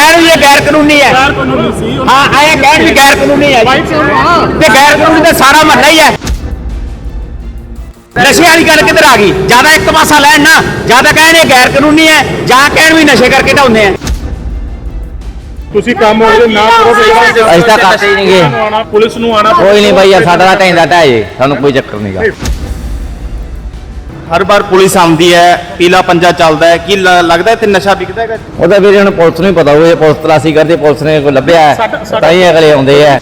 ਕਹਿਣ ਵੀ ਇਹ ਗੈਰ ਕਾਨੂੰਨੀ ਹੈ। ਗੈਰ ਕਾਨੂੰਨੀ ਸੀ ਹਾਂ ਆਏ ਕਹਿਣ ਵੀ ਗੈਰ ਕਾਨੂੰਨੀ ਹੈ ਹਾਂ। ਤੇ ਗੈਰ ਕਾਨੂੰਨੀ ਤਾਂ ਸਾਰਾ ਮਹੱਲਾ ਹੀ ਹੈ। ਨਸ਼ੇ ਵਾਲੀ ਗੱਲ ਕਿੱਧਰ ਆ ਗਈ? ਜ਼ਿਆਦਾ ਇੱਕ ਪਾਸਾ ਲੈਣ ਨਾ ਜ਼ਿਆਦਾ ਕਹਿਣ ਇਹ ਗੈਰ ਕਾਨੂੰਨੀ ਹੈ ਜਾਂ ਕਹਿਣ ਵੀ ਨਸ਼ੇ ਕਰਕੇ ਢਾਉਂਦੇ ਆ। ਤੁਸੀਂ ਕੰਮ ਉਹਦੇ ਨਾ ਕਰੋ ਅਸੀਂ ਤਾਂ ਕਰਦੇ ਹੀ ਨਹੀਂਗੇ। ਪੁਲਿਸ ਨੂੰ ਆਣਾ ਕੋਈ ਨਹੀਂ ਬਾਈ ਯਾਰ ਸਾਡਾ ਤਾਂ ਢਹਿ ਜੇ ਸਾਨੂੰ ਕੋਈ ਚੱਕਰ ਨਹੀਂਗਾ ਹਰ ਵਾਰ ਪੁਲਿਸ ਆਉਂਦੀ ਹੈ ਪੀਲਾ ਪੰਜਾ ਚੱਲਦਾ ਹੈ। ਕੀ ਲ- ਲੱਗਦਾ ਇੱਥੇ ਨਸ਼ਾ ਵਿਕਦਾ ਹੈਗਾ ਉਹਦਾ ਵੀਰੇ ਹੁਣ ਪੁਲਿਸ ਨੂੰ ਹੀ ਪਤਾ ਹੋਵੇ ਪੁਲਿਸ ਤਲਾਸ਼ੀ ਕਰਦੀ ਪੁਲਿਸ ਨੇ ਕੋਈ ਲੱਭਿਆ ਹੈ, ਸਾਡਾ- ਸਾਡਾ- ਤਾਂ ਹੀ ਅਗਲੇ ਆਉਂਦੇ ਆ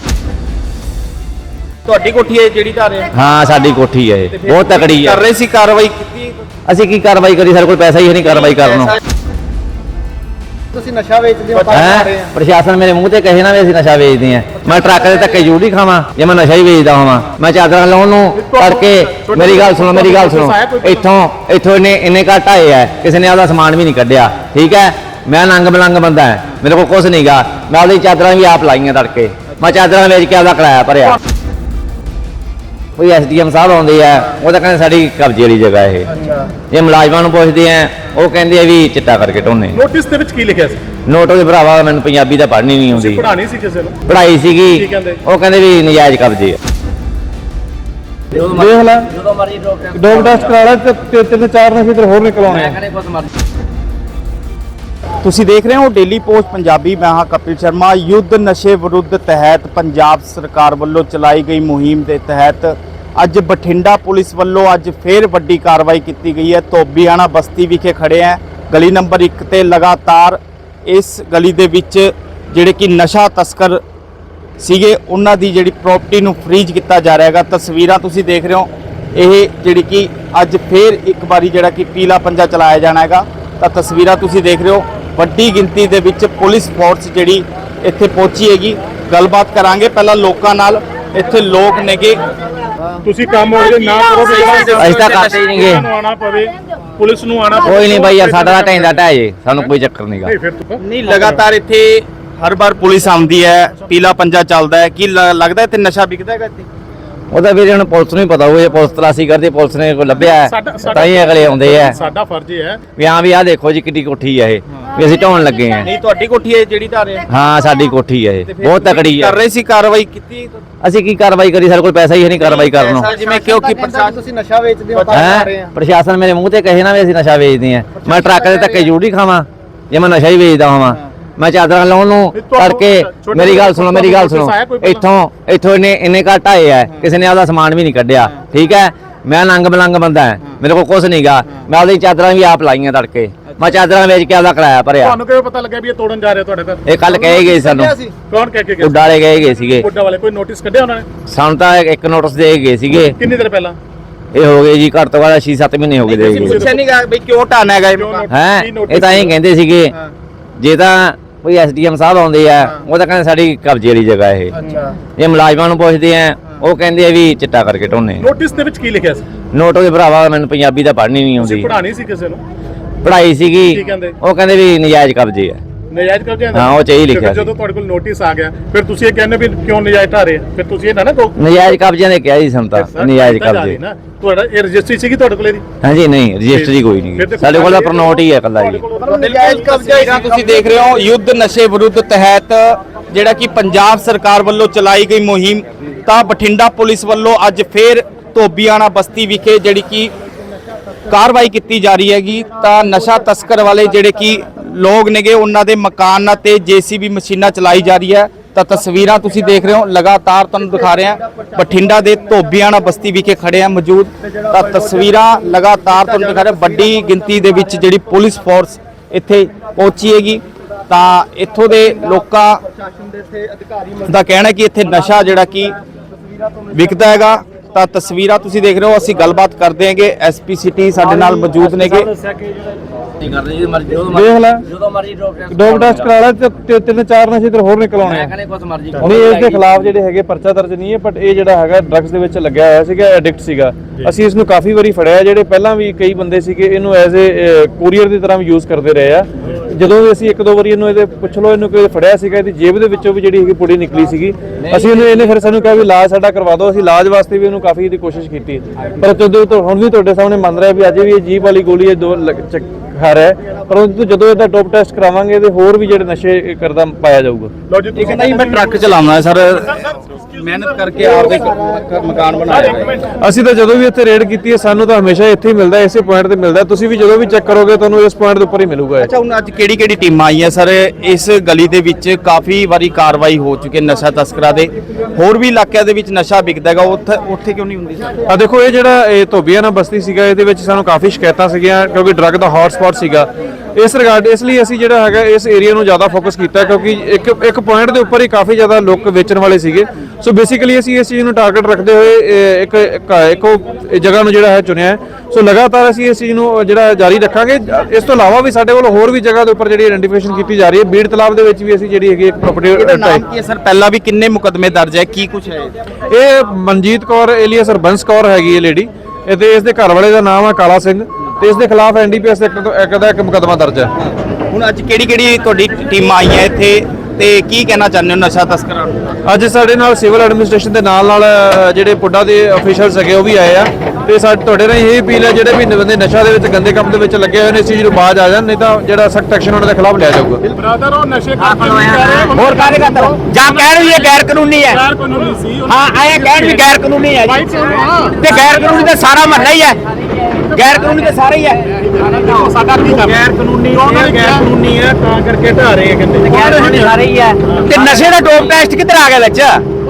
ਤੁਹਾਡੀ ਕੋਠੀ ਹੈ ਜਿਹੜੀ ਢਾ ਰਹੇ ਹਾਂ ਸਾਡੀ ਕੋਠੀ ਹੈ ਇਹ। ਬਹੁਤ ਤਕੜੀ ਕਰ ਹੈ। ਰਹੇ ਸੀ ਕਾਰਵਾਈ ਕੀਤੀ? ਅਸੀਂ ਕੀ ਕਾਰਵਾਈ ਕਰੀ? ਸਾਡੇ ਕੋਲ ਪੈਸਾ ਹੀ ਨਹੀਂ ਕਾਰਵਾਈ ਕਰਨ ਨੂੰ। ਤੁਸੀਂ ਨਸ਼ਾ ਵੇਚਦੇ ਹੋ ਹੈ? ਪ੍ਰਸ਼ਾਸਨ ਮੇਰੇ ਮੂੰਹ ਤੇ ਕਹੇ ਨਾ ਵੀ ਅਸੀਂ ਨਸ਼ਾ ਵੇਚਦੇ ਆ ਮੈਂ ਟਰੱਕ ਦੇ ਧੱਕੇ ਜ਼ਰੂਰ ਹੀ ਖਾਵਾਂ ਜੇ ਮੈਂ ਨਸ਼ਾ ਹੀ ਵੇਚਦਾ ਹੋਵਾਂ। ਮੈਂ ਚਾਦਰਾਂ ਲਾਉਣ ਨੂੰ ਕਰਕੇ ਮੇਰੀ ਗੱਲ ਸੁਣੋ ਮੇਰੀ ਗੱਲ ਸੁਣੋ। ਇੱਥੋਂ ਇੱਥੋਂ ਇਹਨੇ ਇੰਨੇ ਘੱਟ ਆਏ ਆ ਕਿਸੇ ਨੇ ਆਪਦਾ ਸਮਾਨ ਵੀ ਨਹੀਂ ਕੱਢਿਆ ਠੀਕ ਹੈ? ਮੈਂ ਨੰਗ ਬਲੰਗ ਬੰਦਾ ਹਾਂ ਮੇਰੇ ਕੋਲ ਕੁਝ ਨਹੀਂਗਾ ਮੈਂ ਆਪਦੀ ਚਾਦਰਾਂ ਵੀ ਆਪ ਲਾਈਆਂ ਤੜਕੇ। ਮੈਂ ਚਾਦਰਾਂ ਵੇਚ ਕੇ ਆਪਦਾ ਕਿਰਾਇਆ ਭਰਿਆ। ਕੋਈ ਐਸਡੀਐਮ ਸਾਹਿਬ ਆਉਂਦੇ ਆ ਉਹ ਤਾਂ ਕਹਿੰਦੇ ਸਾਡੀ ਕਬਜ਼ੇ ਵਾਲੀ ਜਗ੍ਹਾ ਇਹ। ਜੇ ਮੁਲਾਜ਼ਮਾਂ ਨੂੰ ਪੁੱਛਦੇ ਆ ਉਹ ਕਹਿੰਦੇ ਆ ਵੀ ਚਿੱਟਾ ਕਰਕੇ ਢੋਨੇ। ਨੋਟਿਸ ਦੇ ਵਿੱਚ ਕੀ ਲਿਖਿਆ ਸੀ? ਨੋਟ ਉਹਦੇ ਭਰਾਵਾ ਮੈਨੂੰ ਪੰਜਾਬੀ ਤਾਂ ਪੜ੍ਹਨੀ ਨਹੀਂ ਆਉਂਦੀ। ਪੜਾਣੀ ਸੀ ਕਿਸੇ ਨੂੰ? ਪੜ੍ਹਾਈ ਕੀ ਸੀਗੀ ਕਹਿੰਦੇ? ਉਹ ਕਹਿੰਦੇ ਵੀ ਨਜਾਇਜ਼ ਕਬਜ਼ੇ ਆ। ਦੇਖ ਲੈ। ਜਦੋਂ ਮਰਜ਼ੀ ਡੋਪ ਟੈਸਟ ਕਰਾ ਲੈ ਤੇ ਤੇ- ਤਿੰਨ ਚਾਰ ਨੇ ਫਿਰ ਹੋਰ ਨਿਕਲ ਆਉਣੇ ਆ ਕਹਿੰਦੇ ਕੁਝ ਮਰਜ਼ੀ। ਤੁਸੀਂ ਦੇਖ ਰਹੇ ਹੋ ਡੇਲੀ ਪੋਸਟ ਪੰਜਾਬੀ ਮੈਂ ਹਾਂ ਕਪਿਲ ਸ਼ਰਮਾ। ਯੁੱਧ ਨਸ਼ੇ ਵਿਰੁੱਧ ਤਹਿਤ ਪੰਜਾਬ ਸਰਕਾਰ ਵੱਲੋਂ ਚਲਾਈ ਗਈ ਮੁਹਿੰਮ ਦੇ ਤਹਿਤ ਅੱਜ ਬਠਿੰਡਾ ਪੁਲਿਸ ਵੱਲੋਂ ਅੱਜ ਫੇਰ ਵੱਡੀ ਕਾਰਵਾਈ ਕੀਤੀ ਗਈ ਹੈ। ਧੋਬੀਆਣਾ ਬਸਤੀ ਵਿਖੇ ਖੜੇ ਹੈ। ਗਲੀ ਨੰਬਰ 1 ਤੇ ਲਗਾਤਾਰ ਇਸ ਗਲੀ ਦੇ ਵਿੱਚ ਜਿਹੜੇ ਕਿ ਨਸ਼ਾ ਤਸਕਰ ਸੀਗੇ, ਉਹਨਾਂ ਦੀ ਜਿਹੜੀ ਪ੍ਰਾਪਰਟੀ ਨੂੰ ਫ੍ਰੀਜ਼ ਕੀਤਾ ਜਾ ਰਿਹਾ ਹੈਗਾ। ਤਸਵੀਰਾਂ ਤੁਸੀਂ ਦੇਖ ਰਹੇ ਹੋ। ਇਹ ਜਿਹੜੀ ਕਿ ਅੱਜ ਫੇਰ ਇੱਕ ਵਾਰੀ ਜਿਹੜਾ ਕਿ ਪੀਲਾ ਪੰਜਾ ਚਲਾਇਆ ਜਾਣਾ ਹੈਗਾ। ਤਾਂ ਤਸਵੀਰਾਂ ਤੁਸੀਂ ਦੇਖ ਰਹੇ ਹੋ। ਵੱਡੀ ਗਿਣਤੀ ਦੇ ਵਿੱਚ ਪੁਲਿਸ ਫੋਰਸ ਜਿਹੜੀ ਇੱਥੇ ਪਹੁੰਚੀ ਹੈਗੀ। ਗੱਲਬਾਤ ਕਰਾਂਗੇ। ਪਹਿਲਾਂ ਲੋਕਾਂ ਨਾਲ ਇੱਥੇ ਲੋਕ ਨੇਗੇ। ਤੁਸੀਂ ਕੰਮ ਉਹਦੇ ਨਾ ਕਰੋ ਅਸੀਂ ਤਾਂ ਕਰਦੇ ਹੀ ਨਹੀਂਗੇ। ਨੂੰ ਆਣਾ ਪਵੇ ਪੁਲਿਸ ਨੂੰ ਆਣਾ ਕੋਈ ਨਹੀਂ ਬਾਈ ਯਾਰ ਸਾਡਾ ਤਾਂ ਢੈਂਦਾ ਢਹਿ ਜੇ ਸਾਨੂੰ ਕੋਈ ਚੱਕਰ ਨਹੀਂਗਾ ਨਹੀਂ ਫਿਰ ਤੂੰ ਨਹੀਂ ਲਗਾਤਾਰ ਇੱਥੇ ਹਰ ਵਾਰ ਪੁਲਿਸ ਆਉਂਦੀ ਹੈ ਪੀਲਾ ਪੰਜਾ ਚੱਲਦਾ ਹੈ ਕੀ ਲੱਗਦਾ ਇੱਥੇ ਨਸ਼ਾ ਵਿਕਦਾ ਹੈਗਾ ਇੱਥੇ? ਉਹਦਾ ਵੀਰੇ ਹੁਣ ਪੁਲਿਸ ਨੂੰ ਹੀ ਪਤਾ ਹੋਵੇ ਪੁਲਿਸ ਤਲਾਸ਼ੀ ਕਰਦੀ ਪੁਲਿਸ ਨੇ ਕੋਈ ਲੱਭਿਆ ਹੈ, ਸਾਡਾ- ਸਾਡਾ- ਤਾਂ ਹੀ ਅਗਲੇ ਆਉਂਦੇ ਆ। ਸਾਡਾ ਫਰਜ਼ ਇਹ ਹੈ। ਵੀ ਹਾਂ ਵੀ ਆਹ ਦੇਖੋ ਜੀ ਕਿੱਡੀ ਕੋਠੀ ਹੈ ਇਹ ਵੀ ਅਸੀਂ ਢਾਉਣ ਲੱਗੇ ਆ। ਨਹੀਂ ਤੁਹਾਡੀ ਕੋਠੀ ਹੈ ਜਿਹੜੀ ਰਹੇ ਆ? ਹਾਂ ਸਾਡੀ ਕੋਠੀ ਹੈ ਇਹ ਤੇ ਬਹੁਤ ਤਕੜੀ ਕਰ ਹੈ ਰਹੇ ਸੀ ਕਾਰਵਾਈ ਕੀਤੀ? ਅਸੀਂ ਕੀ ਕਾਰਵਾਈ ਕਰੀ ਸਾਡੇ ਕੋਲ ਪੈਸਾ ਹੀ ਨਹੀਂ ਕਾਰਵਾਈ ਕਰਨ ਨੂੰ। ਜਿਵੇਂ ਕਿਉਂਕਿ ਪ੍ਰਸ਼ਾਸਨ ਤੁਸੀਂ ਨਸ਼ਾ ਵੇਚਦੇ ਹੋ ਹੈ? ਪ੍ਰਸ਼ਾਸਨ ਮੇਰੇ ਮੂੰਹ ਤੇ ਕਹੇ ਨਾ ਵੀ ਅਸੀਂ ਨਸ਼ਾ ਵੇਚਦੇ ਆ ਮੈਂ ਟਰੱਕ ਦੇ ਧੱਕੇ ਜ਼ਰੂਰ ਹੀ ਖਾਵਾਂ ਜੇ ਮੈਂ ਨਸ਼ਾ ਹੀ ਵੇਚਦਾ ਹੋਵਾਂ। ਮੈਂ ਚਾਦਰਾਂ ਲਾਉਣ ਨੂੰ ਕਰਕੇ ਮੇਰੀ ਗੱਲ ਸੁਣੋ ਮੇਰੀ ਗੱਲ ਸੁਣੋ। ਇੱਥੋਂ ਇੱਥੋਂ ਇਹਨੇ ਇੰਨੇ ਘੱਟ ਆਏ ਆ ਕਿਸੇ ਨੇ ਆਪਦਾ ਸਮਾਨ ਵੀ ਨਹੀਂ ਕੱਢਿਆ ਠੀਕ ਹੈ? ਮੈਂ ਨੰਗ ਬਲੰਗ ਬੰਦਾ ਹਾਂ ਮੇਰੇ ਕੋਲ ਕੁਝ ਨਹੀਂਗਾ ਮੈਂ ਆਪਦੀ ਚਾਦਰਾਂ ਵੀ ਆਪ ਲਾਈਆਂ ਤੜਕੇ। ਮੈਂ ਚਾਦਰਾਂ ਵੇਚ ਕੇ ਆਪਦਾ ਕਿਰਾਇਆ ਭਰਿਆ। ਤੁਹਾਨੂੰ ਕਿਵੇਂ ਪਤਾ ਲੱਗਿਆ ਵੀ ਇਹ ਤੋੜਨ ਜਾ ਰਿਹਾ ਤੁਹਾਡੇ ਘਰ? ਇਹ ਕੱਲ ਕਹੇ ਗਏ ਸਾਨੂੰ। ਕੌਣ ਕਹਿ ਕੇ ਗਿਆ ਉਡਾਲੇ ਗਏ ਗਏ ਸੀਗੇ। ਪੁੱਡਾ ਵਾਲੇ ਕੋਈ ਨੋਟਿਸ ਕੱਢਿਆ ਉਹਨਾਂ ਨੇ? ਸਾਨੂੰ ਤਾਂ ਇੱਕ ਨੋਟਿਸ ਦੇ ਕੇ ਗਏ ਸੀਗੇ। ਕਿੰਨੀ ਦੇਰ ਪਹਿਲਾਂ? ਇਹ ਹੋ ਗਏ ਜੀ ਘੱਟ ਤੋਂ ਘੱਟ 6-7 ਮਹੀਨੇ ਹੋ ਗਏ ਦੇ ਗਏ। ਪੁੱਛਿਆ ਨਹੀਂ ਗਾ ਬਈ ਕਿਉਂ ਢਾਣਾ ਹੈਗਾ ਇਹ? ਹੈ? ਇਹ ਤਾਂ ਇਹ ਕਹਿੰਦੇ ਸੀਗੇ ਜੇ ਤਾਂ ਕੋਈ ਐਸਡੀਐਮ ਸਾਹਿਬ ਆਉਂਦੇ ਆ ਉਹ ਤਾਂ ਕਹਿੰਦੇ ਸਾਡੀ ਕਬਜ਼ੇ ਵਾਲੀ ਜਗ੍ਹਾ ਇਹ। ਜੇ ਮੁਲਾਜ਼ਮਾਂ ਨੂੰ ਪੁੱਛਦੇ ਆ ਉਹ ਕਹਿੰਦੇ ਆ ਵੀ ਚਿੱਟਾ ਕਰਕੇ ਢੋਨੇ ਨੋਟਿਸ ਦੇ ਵਿੱਚ ਕੀ ਲਿਖਿਆ ਸੀ? ਨੋਟ ਉਹਦੇ ਭਰਾਵਾ ਮੈਨੂੰ ਪੰਜਾਬੀ ਤਾਂ ਪੜ੍ਹਨੀ ਨਹੀਂ ਆਉਂਦੀ। ਪੜਾਣੀ ਸੀ ਕਿਸੇ ਨੂੰ? ਪੜ੍ਹਾਈ ਸੀਗੀ। ਕਹਿੰਦੇ? ਉਹ ਕਹਿੰਦੇ ਵੀ ਨਜਾਇਜ਼ ਕਬਜ਼ੇ ਆ। ਨਜਾਇਜ਼ ਕਬਜ਼ੇ ਹਾਂ, ਉਹ 'ਚ ਇਹੀ ਲਿਖਿਆ ਸੀ। ਜਦੋਂ ਤੁਹਾਡੇ ਕੋਲ ਨੋਟਿਸ ਆ ਗਿਆ ਫਿਰ ਤੁਸੀਂ ਇਹ ਕਹਿੰਦੇ ਵੀ ਕਿਉਂ ਨਜਾਇਜ਼ ਢਾ ਰਹੇ ਆ? ਫਿਰ ਤੁਸੀਂ ਇਹ ਨਾ ਨਾ ਕਹੋ ਨਜਾਇਜ਼ ਕਬਜ਼ਿਆਂ ਦੇ ਕਿਹਾ ਜੀ ਸੰਤਾ ਸਰ, ਨਜਾਇਜ਼ ਤਾਂ ਜਾ ਰਹੀ ਕਬਜ਼ੇ ਨਾ। ਤੁਹਾਡਾ ਇਹ ਰਜਿਸਟਰੀ ਸੀਗੀ ਤੁਹਾਡੇ ਕੋਲ ਇਹਦੀ ਹਾਂਜੀ ਨਹੀਂ ਰਜਿਸਟਰੀ ਕੋਈ ਫਿਰ ਨਹੀਂ ਤੇ ਸਾਡੇ ਕੋਲ ਤਾਂ ਕੋਈ ਪ੍ਰਨੋਟ ਹੀ ਹੈ ਇਕੱਲਾ ਜੀ ਨਜਾਇਜ਼ ਕਬਜ਼ਾ ਤੁਸੀਂ ਦੇਖ ਰਹੇ ਹੋ ਯੁੱਧ ਨਸ਼ੇ ਵਿਰੁੱਧ ਤਹਿਤ ਜਿਹੜਾ ਕਿ ਪੰਜਾਬ ਸਰਕਾਰ ਵੱਲੋਂ ਚਲਾਈ ਗਈ ਮੁਹਿੰਮ ਤਾਂ ਬਠਿੰਡਾ ਪੁਲਿਸ ਵੱਲੋਂ ਅੱਜ ਫੇਰ ਧੋਬੀਆਣਾ ਬਸਤੀ ਵਿਖੇ ਜਿਹੜੀ ਕਿ ਕਾਰਵਾਈ ਕੀਤੀ ਜਾ ਰਹੀ ਹੈਗੀ ਤਾਂ ਨਸ਼ਾ ਤਸਕਰ ਵਾਲੇ ਜਿਹੜੇ ਕਿ ਲੋਕ ਨੇਗੇ, ਉਹਨਾਂ ਦੇ ਮਕਾਨਾਂ ਤੇ ਜੀਸੀਬੀ ਮਸ਼ੀਨਾਂ ਚਲਾਈ ਜਾ ਰਹੀ ਹੈ। ਤਾਂ ਤਸਵੀਰਾਂ ਤੁਸੀਂ ਦੇਖ ਰਹੇ ਹੋ, ਲਗਾਤਾਰ ਤੁਹਾਨੂੰ ਦਿਖਾ ਰਹੇ ਹਾਂ। ਬਠਿੰਡਾ ਦੇ ਧੋਬੀਆਣਾ ਬਸਤੀ ਵਿਖੇ ਖੜੇ ਆ ਮੌਜੂਦ। ਤਾਂ ਤਸਵੀਰਾਂ ਲਗਾਤਾਰ ਤੁਹਾਨੂੰ ਦਿਖਾ ਰਹੇ ਵੱਡੀ ਗਿਣਤੀ ਦੇ ਵਿੱਚ ਜਿਹੜੀ ਪੁਲਿਸ ਫੋਰਸ ਇੱਥੇ ਪਹੁੰਚੀ ਹੈਗੀ ਤਾਂ ਇੱਥੋਂ ਦੇ ਲੋਕਾਂ ਦਾ ਕਹਿਣਾ ਕਿ ਇੱਥੇ ਨਸ਼ਾ ਜਿਹੜਾ ਕਿ ਵਿਕਦਾ ਹੈਗਾ। ਤਾਂ ਤਸਵੀਰਾਂ ਤੁਸੀਂ ਦੇਖ ਰਹੇ ਹੋ ਅਸੀਂ ਗੱਲਬਾਤ ਕਰਦੇ ਹਾਂਗੇ ਐਸਪੀ ਸਿਟੀ ਸਾਡੇ ਨਾਲ ਮੌਜੂਦ ਨੇਗੇ। ਨਹੀਂ ਕਰਦੇ ਜੀ ਮਰਜ਼ੀ ਦੇਖ ਲੈ। ਜਦੋਂ ਮਰਜ਼ੀ ਡੋਪ ਟੈਸਟ ਕਰਾ ਲੈ ਤੇ ਤੇ ਤਿੰਨ ਚਾਰ ਨੇ ਫਿਰ ਹੋਰ ਨਿਕਲ ਆਉਣੇ ਆ। ਕਹਿੰਦੇ ਕੁਝ ਮਰਜ਼ੀ ਨਹੀਂ ਇਸ ਦੇ ਖਿਲਾਫ ਜਿਹੜੇ ਹੈਗੇ ਪਰਚਾ ਦਰਜ ਨਹੀਂ ਹੈ ਬਟ ਇਹ ਜਿਹੜਾ ਹੈਗਾ ਡਰੱਗਸ ਦੇ ਵਿੱਚ ਲੱਗਿਆ ਹੋਇਆ ਸੀਗਾ ਐਡਿਕਟ ਸੀਗਾ। ਅਸੀਂ ਇਸ ਨੂੰ ਕਾਫੀ ਵਾਰੀ ਫੜਿਆ ਜਿਹੜੇ ਪਹਿਲਾਂ ਵੀ ਕਈ ਬੰਦੇ ਸੀਗੇ ਇਹਨੂੰ ਐਜ਼ ਅ ਕੋਰੀਅਰ ਦੀ ਤਰ੍ਹਾਂ ਵੀ ਯੂਜ਼ ਕਰਦੇ ਰਹੇ ਆ। ਜਦੋਂ ਵੀ ਅਸੀਂ ਇੱਕ ਦੋ ਵਾਰੀ ਇਹਨੂੰ ਇਹਦੇ ਪੁੱਛ ਲਓ ਇਹਨੂੰ ਕੋਈ ਫੜਿਆ ਸੀਗਾ ਇਹਦੀ ਜੇਬ ਦੇ ਵਿੱਚੋਂ ਵੀ ਜਿਹੜੀ ਹੈਗੀ ਪੁੜੀ ਨਿਕਲੀ ਸੀਗੀ। ਅਸੀਂ ਇਹਨੂੰ ਇਹਨੇ ਫਿਰ ਸਾਨੂੰ ਕਿਹਾ ਵੀ ਇਲਾਜ ਸਾਡਾ ਕਰਵਾ ਦਿਓ ਅਸੀਂ ਇਲਾਜ ਵਾਸਤੇ ਵੀ ਇਹਨੂੰ ਕਾਫੀ ਦੀ ਕੋਸ਼ਿਸ਼ ਕੀਤੀ। ਪਰ ਜਦੋਂ ਤੋਂ ਹੁਣ ਵੀ ਤੁਹਾਡੇ ਸਾਹਮਣੇ ਮੰਨ ਰਿਹਾ ਵੀ ਅਜੇ ਵੀ ਇਹ ਜੀਭ ਵਾਲੀ ਗੋਲੀ ਇਹ ਦੋ ਖਾ ਰਿਹਾ ਹੈ ਪਰੰਤੂ ਜਦੋਂ ਇਹਦਾ ਡੋਪ ਟੈਸਟ ਕਰਾਵਾਂਗੇ ਤੇ ਹੋਰ ਵੀ ਜਿਹੜੇ ਨਸ਼ੇ ਕਰਦਾ ਪਾਇਆ ਜਾਊਗਾ ਲਓ ਜੀ ਇਹ ਕਹਿੰਦਾ ਜੀ ਮੈਂ ਟਰੱਕ ਚਲਾਉਣਾ ਸਰ ਮਿਹਨਤ ਕਰਕੇ ਆਪਦੇ ਮਕਾਨ ਬਣਾਇਆ। ਅਸੀਂ ਤਾਂ ਜਦੋਂ ਵੀ ਇੱਥੇ ਰੇਡ ਕੀਤੀ ਹੈ ਸਾਨੂੰ ਤਾਂ ਹਮੇਸ਼ਾ ਇੱਥੇ ਹੀ ਮਿਲਦਾ ਇਸੇ ਪੁਆਇੰਟ ਤੇ ਮਿਲਦਾ। ਤੁਸੀਂ ਵੀ ਜਦੋਂ ਵੀ ਚੈੱਕ ਕਰੋਗੇ ਤੁਹਾਨੂੰ ਇਸ ਪੁਆਇੰਟ ਦੇ ਉੱਪਰ ਹੀ ਮਿਲੂਗਾ। ਅੱਛਾ ਹੁਣ ਅੱਜ ਕਿਹੜੀ ਕਿਹੜੀ ਟੀਮਾਂ ਆਈਆਂ ਸਰ ਇਸ ਗਲੀ ਦੇ ਵਿੱਚ ਕਾਫੀ ਵਾਰੀ ਕਾਰਵਾਈ ਹੋ ਚੁੱਕੀ ਹੈ ਨਸ਼ਾ ਤਸਕਰਾਂ ਦੇ ਹੋਰ ਵੀ ਇਲਾਕਿਆਂ ਦੇ ਵਿੱਚ ਨਸ਼ਾ ਵਿਕਦਾ ਹੈਗਾ ਉੱਥੇ ਉੱਥੇ ਕਿਉਂ ਨਹੀਂ ਹੁੰਦੀ ਸਰ ਆ ਦੇਖੋ ਇਹ ਜਿਹੜਾ ਇਹ ਧੋਬੀਆਣਾ ਬਸਤੀ ਸੀਗਾ ਇਹਦੇ ਵਿੱਚ ਸਾਨੂੰ ਕਾਫੀ ਸ਼ਿਕਾਇਤਾਂ ਸੀਗੀਆਂ ਕਿਉਂਕਿ ਡਰੱਗ ਦਾ ਹੌਟ ਸਪੌਟ ਸੀਗਾ। ਇਸ ਰਿਗਾਰਡ ਇਸ ਲਈ ਅਸੀਂ ਜਿਹੜਾ ਹੈਗਾ ਇਸ ਏਰੀਆ ਨੂੰ ਜ਼ਿਆਦਾ ਫੋਕਸ ਕੀਤਾ ਕਿਉਂਕਿ ਇੱਕ ਇੱਕ ਪੁਆਇੰਟ ਦੇ ਉੱਪਰ ਹੀ ਕਾਫੀ ਜ਼ਿਆਦਾ ਲੋਕ ਵੇਚਣ ਵਾਲੇ ਸੀਗੇ। ਸੋ ਬੇਸਿਕਲੀ ਅਸੀਂ ਇਸ ਚੀਜ਼ ਨੂੰ ਟਾਰਗੇਟ ਰੱਖਦੇ ਹੋਏ ਇਹ ਇੱਕ ਇੱਕ ਜਗ੍ਹਾ ਨੂੰ ਜਿਹੜਾ ਹੈ ਚੁਣਿਆ। ਹੈ ਸੋ ਲਗਾਤਾਰ ਅਸੀਂ ਇਸ ਚੀਜ਼ ਨੂੰ ਜਿਹੜਾ ਜਾਰੀ ਰੱਖਾਂਗੇ। ਇਸ ਤੋਂ ਇਲਾਵਾ ਵੀ ਸਾਡੇ ਕੋਲ ਹੋਰ ਵੀ ਜਗ੍ਹਾ ਦੇ ਉੱਪਰ ਜਿਹੜੀ ਆਇਡੈਂਟੀਫਿਕੇਸ਼ਨ ਕੀਤੀ ਜਾ ਰਹੀ ਹੈ। ਬੀੜ ਤਲਾਬ ਦੇ ਵਿੱਚ ਵੀ ਅਸੀਂ ਜਿਹੜੀ ਹੈਗੀ ਇੱਕ ਇਹਦਾ ਪ੍ਰਾਪਰਟੀ ਨਾਮ ਕੀ ਹੈ ਸਰ? ਪਹਿਲਾਂ ਵੀ ਕਿੰਨੇ ਮੁਕਦਮੇ ਦਰਜ ਹੈ? ਕੀ ਕੁਝ ਹੈ? ਇਹ ਮਨਜੀਤ ਕੌਰ ਏਲੀਅਸ ਹਰਬੰਸ ਕੌਰ ਹੈਗੀ ਹੈ ਲੇਡੀ ਤੇ ਇਸ ਦੇ ਘਰ ਵਾਲੇ ਦਾ ਨਾਮ ਹੈ ਕਾਲਾ ਸਿੰਘ। ਤੇ ਇਸ ਦੇ ਖਿਲਾਫ ਐਨਡੀਪੀਐਸ ਇੱਕ ਇੱਕ ਦਾ ਇੱਕ ਮੁਕੱਦਮਾ ਦਰਜ ਹੈ। ਹੁਣ ਅੱਜ ਕਿਹੜੀ ਕਿਹੜੀ ਤੁਹਾਡੀ ਟੀਮਾਂ ਆਈਆਂ ਇੱਥੇ ਤੇ ਕੀ ਕਹਿਣਾ ਚਾਹੁੰਦੇ ਹੋ ਨਸ਼ਾ ਤਸਕਰਾਂ ਨੂੰ? ਅੱਜ ਸਾਡੇ ਨਾਲ ਸਿਵਲ ਐਡਮਿਨਿਸਟ੍ਰੇਸ਼ਨ ਦੇ ਨਾਲ ਨਾਲ ਅ, ਜਿਹੜੇ ਪੁੱਡਾ ਦੇ ਅਫੀਸ਼ੀਅਲਸ ਹੈਗੇ ਉਹ ਵੀ ਆਏ ਆ। ਤੇ ਸਾਡੇ ਤੁਹਾਡੇ ਨਾਲ ਇਹ ਅਪੀਲ ਹੈ ਜਿਹੜੇ ਵੀ ਬੰਦੇ ਨਸ਼ਾ ਦੇ ਵਿੱਚ ਗੰਦੇ ਕੰਮ ਦੇ ਵਿੱਚ ਲੱਗੇ ਹੋਏ ਨੇ ਇਸ ਚੀਜ਼ ਨੂੰ ਬਾਜ਼ ਆ ਜਾਣ ਨਹੀਂ ਤਾਂ ਜਿਹੜਾ ਸਖਤ ਐਕਸ਼ਨ ਉਹਨਾਂ ਦੇ ਖਿਲਾਫ ਲਿਆ ਜਾਊਗਾ। ਬ੍ਰਦਰ ਉਹ ਨਸ਼ੇ ਕਰਦੇ ਰਹੇ। ਹੋਰ ਕਾਹਦੇ ਖਾਤਰ ਜਾਂ ਕਹਿਣ ਵੀ ਇਹ ਗੈਰ ਕਾਨੂੰਨੀ ਹੈ। ਨਹੀਂ ਸੀ। ਹਾਂ ਆਏ ਕਹਿਣ ਵੀ ਗੈਰ ਕਾਨੂੰਨੀ ਹੈ ਜੀ। ਤੇ ਗੈਰ ਕਾਨੂੰਨੀ ਤਾਂ ਸਾਰਾ ਮਹੱਲਾ ਹੀ ਹੈ। ਗੈਰ ਕਾਨੂੰਨੀ ਤਾਂ ਸਾਰੇ ਹੀ ਹੈ ਸਾਡਾ ਕੀ ਕੰਮ ਗੈਰ ਕਾਨੂੰਨੀ ਨੇ ਗੈਰ ਕਾਨੂੰਨੀ ਹੈ ਤਾਂ ਕਰਕੇ ਢਾ ਰਹੇ ਕਹਿੰਦੇ। ਗੈਰ ਕਾਨੂੰਨੀ ਸਾਰੇ ਹੀ ਹੈ ਤੇ ਨਸ਼ੇ ਦਾ ਡੋਪ ਟੈਸਟ ਕਿੱਧਰ ਆ ਗਿਆ ਵਿੱਚ?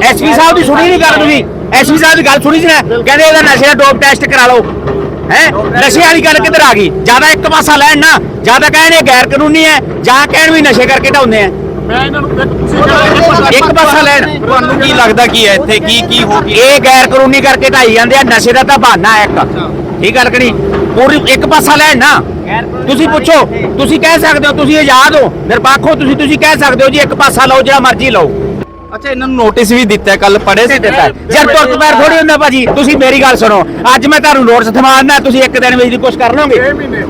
ਐਸਪੀ ਸਾਹਿਬ ਦੀ ਸੁਣੀ ਨਹੀਂ ਗੱਲ ਤੁਸੀਂ। ਐਸਪੀ ਸਾਹਿਬ ਦੀ ਗੱਲ ਸੁਣੀ ਸੀ ਨਾ ਕਹਿੰਦੇ ਇਹਦਾ ਨਸ਼ੇ ਦਾ ਡੋਪ ਟੈਸਟ ਕਰਾ ਲਓ। ਹੈ? ਨਸ਼ੇ ਵਾਲੀ ਗੱਲ ਕਿੱਧਰ ਆ ਗਈ? ਜ਼ਿਆਦਾ ਇੱਕ ਪਾਸਾ ਲੈਣ ਨਾ ਜ਼ਿਆਦਾ ਕਹਿਣ ਇਹ ਗੈਰ ਕਾਨੂੰਨੀ ਹੈ ਜਾਂ ਕਹਿਣ ਵੀ ਨਸ਼ੇ ਕਰਕੇ ਢਾਉਂਦੇ ਆ। ਮੈਂ ਇਹਨਾਂ ਨੂੰ ਤੁਸੀਂ ਇੱਕ ਪਾਸਾ ਲੈਣ। ਤੁਹਾਨੂੰ ਕੀ ਲੱਗਦਾ ਕੀ ਹੈ ਇੱਥੇ? ਕੀ ਕੀ ਹੋ ਗਿਆ ਇਹ ਗੈਰ ਕਾਨੂੰਨੀ ਕਰਕੇ ਢਾਈ ਜਾਂਦੇ ਆ ਨਸ਼ੇ ਦਾ ਤਾਂ ਬਹਾਨਾ ਹੈ ਇੱਕ। ਠੀਕ ਗੱਲ ਕਰੀ ਪੂਰੀ ਇੱਕ ਪਾਸਾ ਲੈਣ ਨਾ। ਤੁਸੀਂ ਪੁੱਛੋ ਤੁਸੀਂ ਕਹਿ ਸਕਦੇ ਹੋ ਤੁਸੀਂ ਆਜ਼ਾਦ ਹੋ। ਨਿਰਪੱਖ ਹੋ ਤੁਸੀਂ ਤੁਸੀਂ ਕਹਿ ਸਕਦੇ ਹੋ ਜੀ ਇੱਕ ਪਾਸਾ ਲਓ ਜਿਹੜਾ ਮਰਜ਼ੀ ਲਓ। ਅੱਛਾ ਇਹਨਾਂ ਨੂੰ ਨੋਟਿਸ ਵੀ ਦਿੱਤਾ ਕੱਲ ਪੜੇ ਸੀ ਦਿੱਤਾ। ਯਾਰ ਤੁਰਤ ਪੈਰ ਥੋੜੀ ਹੁੰਦਾ ਭਾਜੀ ਤੁਸੀਂ ਮੇਰੀ ਗੱਲ ਸੁਣੋ। ਅੱਜ ਮੈਂ ਤੁਹਾਨੂੰ ਨੋਟਿਸ ਥਮਾਉਣਾ ਤੁਸੀਂ ਇੱਕ ਦਿਨ ਵਿੱਚ ਦੀ ਕੁਛ ਕਰ ਲਓਗੇ।